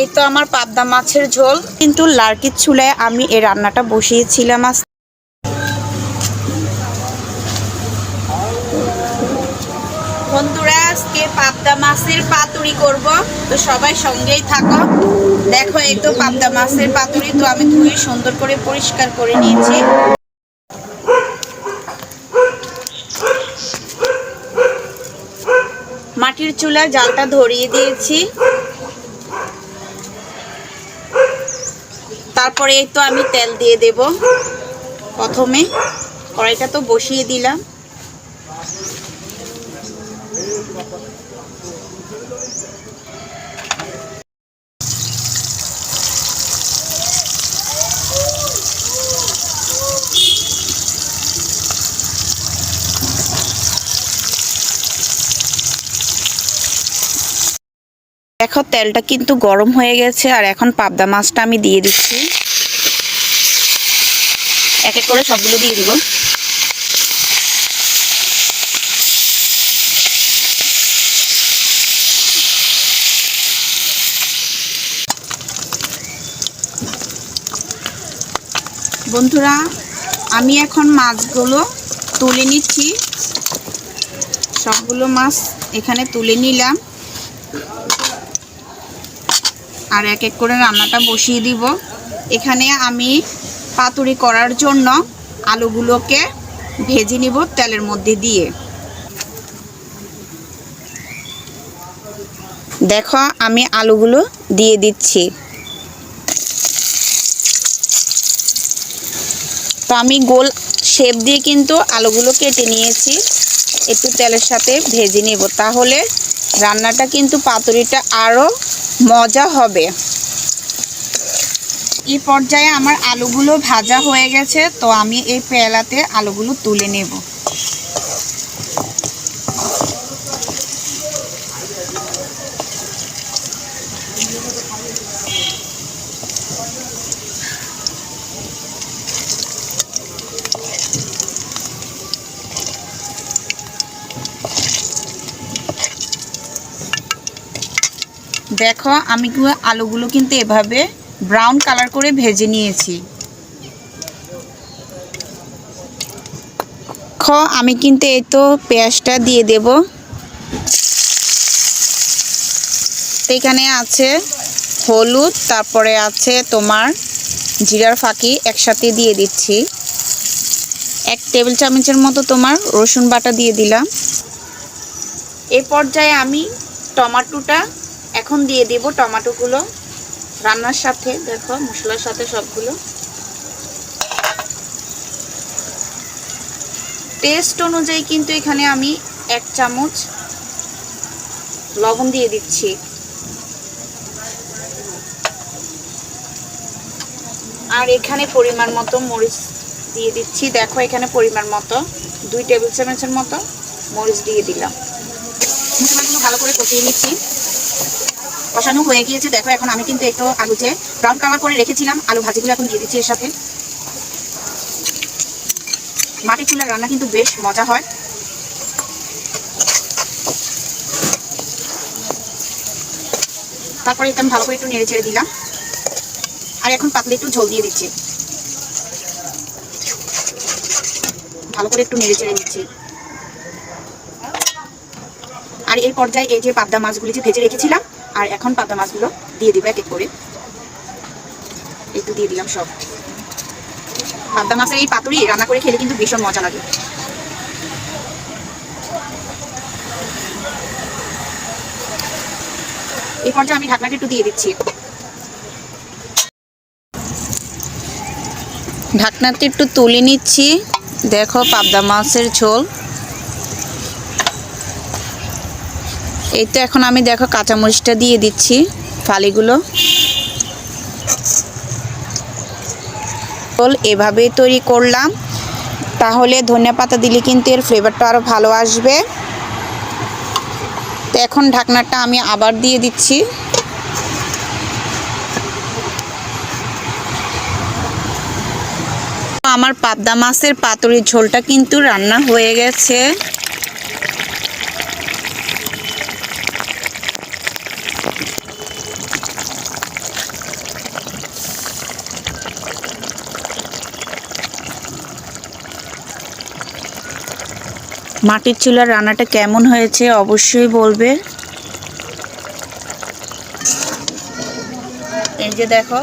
এই তো আমার পাবদা মাছের ঝোল। কিন্তু লার্কির চুলায় আমি এই রান্নাটা বসিয়েছিলাম আজ। বন্ধুরা, আজকে পাবদা মাছের পাতুরি করব। তো সবাই সঙ্গেই থাকো। দেখো, এই তো পাবদা মাছের পাতুরি তো আমি ধুয়ে সুন্দর করে পরিষ্কার করে নিয়েছি। মাটির চুলায় জালটা ধরিয়ে দিয়েছি। তারপরে তো আমি তেল দিয়ে দেব প্রথমে। কড়াইটা তো বসিয়ে দিলাম। দেখো, তেলটা কিন্তু গরম হয়ে গেছে, আর এখন পাবদা মাছটা আমি দিয়ে দিচ্ছি। এক এক করে সবগুলো দিয়ে দিব। বন্ধুরা, আমি এখন মাছগুলো তুলে নিচ্ছি। সবগুলো মাছ এখানে তুলে নিলাম। আর এক এক করে রান্নাটা বসিয়ে দিব। এখানে আমি পাতুরি করার জন্য আলুগুলোকে ভেজে নিব তেলের মধ্যে দিয়ে। দেখো, আমি আলুগুলো দিয়ে দিচ্ছি। তো আমি গোল শেপ দিয়ে কিন্তু আলুগুলো কেটে নিয়েছি। একটু তেলের সাথে ভেজে নেব। তাহলে রান্নাটা কিন্তু পাতুরিটা আরও মজা হবে। এই পর্যায়ে আমার আলুগুলো ভাজা হয়ে গেছে, তো আমি এই পেলাতে আলুগুলো তুলে নেব। দেখো, আমি আলুগুলো কিন্তু এভাবে ব্রাউন কালার করে ভেজে নিয়েছি। খ, আমি কিন্তু এই তো পেঁয়াজটা দিয়ে দেব। এখানে আছে হলুদ, তারপরে আছে তোমার জিরার ফাঁকি, একসাথে দিয়ে দিচ্ছি। এক টেবিল চামচের মতো তোমার রসুন বাটা দিয়ে দিলাম। এই পর্যায়ে আমি টমাটোটা এখন দিয়ে দিব টমেটোগুলো রান্নার সাথে, দেখো, মশলার সাথে সবগুলো। টেস্ট অনুযায়ী কিন্তু এখানে আমি এক চামচ লবণ দিয়ে দিচ্ছি। আর এখানে পরিমাণ মতো মরিচ দিয়ে দিচ্ছি। দেখো, এখানে পরিমাণ মতো, দুই টেবিল চামচের মতো মরিচ দিয়ে দিলাম। ভালো করে কষিয়ে নিচ্ছি। কষানো হয়ে গিয়েছে। দেখো, এখন আমি কিন্তু একটু আলু যে ব্রাউন কালার করে রেখেছিলাম। আলু ভাজিগুলো এখন দিয়ে দিচ্ছি এর সাথে। মাটির চুলার রান্না কিন্তু বেশ মজা হয়। তারপরে একদম ভালো করে একটু নেড়ে ছেড়ে দিলাম। আর এখন পাতলে একটু ঝোল দিয়ে দিচ্ছি। ভালো করে একটু নেড়ে ছেড়ে দিচ্ছি আর এই পর্যায়ে এই যে পাবদা মাছগুলি যে ভেজে রেখেছিলাম আর এখন পাবদা মাছগুলো দিয়ে দিব এক এক করে। একটু দিয়ে দিলাম সব। পাবদা মাছের এই পাতুরি রান্না করে খেলে কিন্তু ভীষণ মজা লাগে। এই পর্যায়ে আমি ঢাকনাটা একটু দিয়ে দিচ্ছি। ঢাকনাতে একটু তুলে নিচ্ছি। দেখো পাবদা মাছের ঝোল। এই তো এখন আমি দেখো কাঁচামরিচটা দিয়ে দিচ্ছি, ফালিগুলো। ঝোল এভাবেই তৈরি করলাম। তাহলে ধনিয়া পাতা দিলে কিন্তু এর ফ্লেভারটা আরও ভালো আসবে। তো এখন ঢাকনাটা আমি আবার দিয়ে দিচ্ছি। আমার পাবদা মাছের পাতুরির ঝোলটা কিন্তু রান্না হয়ে গেছে। মাটির চুলার রান্নাটা কেমন হয়েছে অবশ্যই বলবে। এই যে দেখো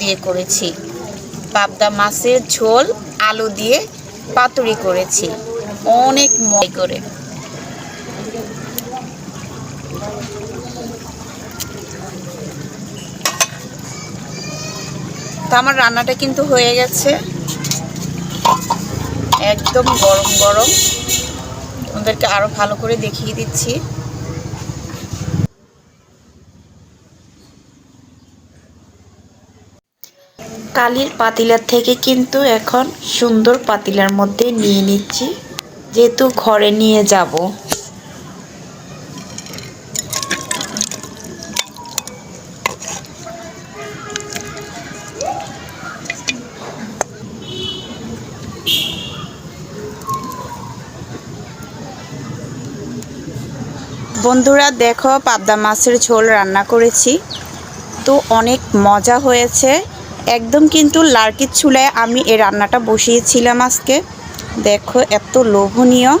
দিয়ে করেছি। পাবদা মাছের ঝোল, আলু দিয়ে পাতুরি করেছি। অনেক ময় করে। তো আমার রান্নাটা কিন্তু হয়ে গেছে। একদম গরম গরম। তোমাদেরকে আরও ভালো করে দেখিয়ে দিচ্ছি। কালির পাতিলার থেকে কিন্তু এখন সুন্দর পাতিলার মধ্যে নিয়ে নিচ্ছি। যেহেতু ঘরে নিয়ে যাব। বন্ধুরা, দেখো পাবদা মাছের ঝোল রান্না করেছি। তো অনেক মজা হয়েছে। একদম কিন্তু লার্কির চুলায় আমি এই রান্নাটা বসিয়েছিলাম আজকে। দেখো, এত লোভনীয়।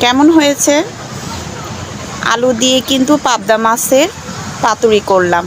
কেমন হয়েছে? আলু দিয়ে কিন্তু পাবদা মাছের পাতুরি করলাম।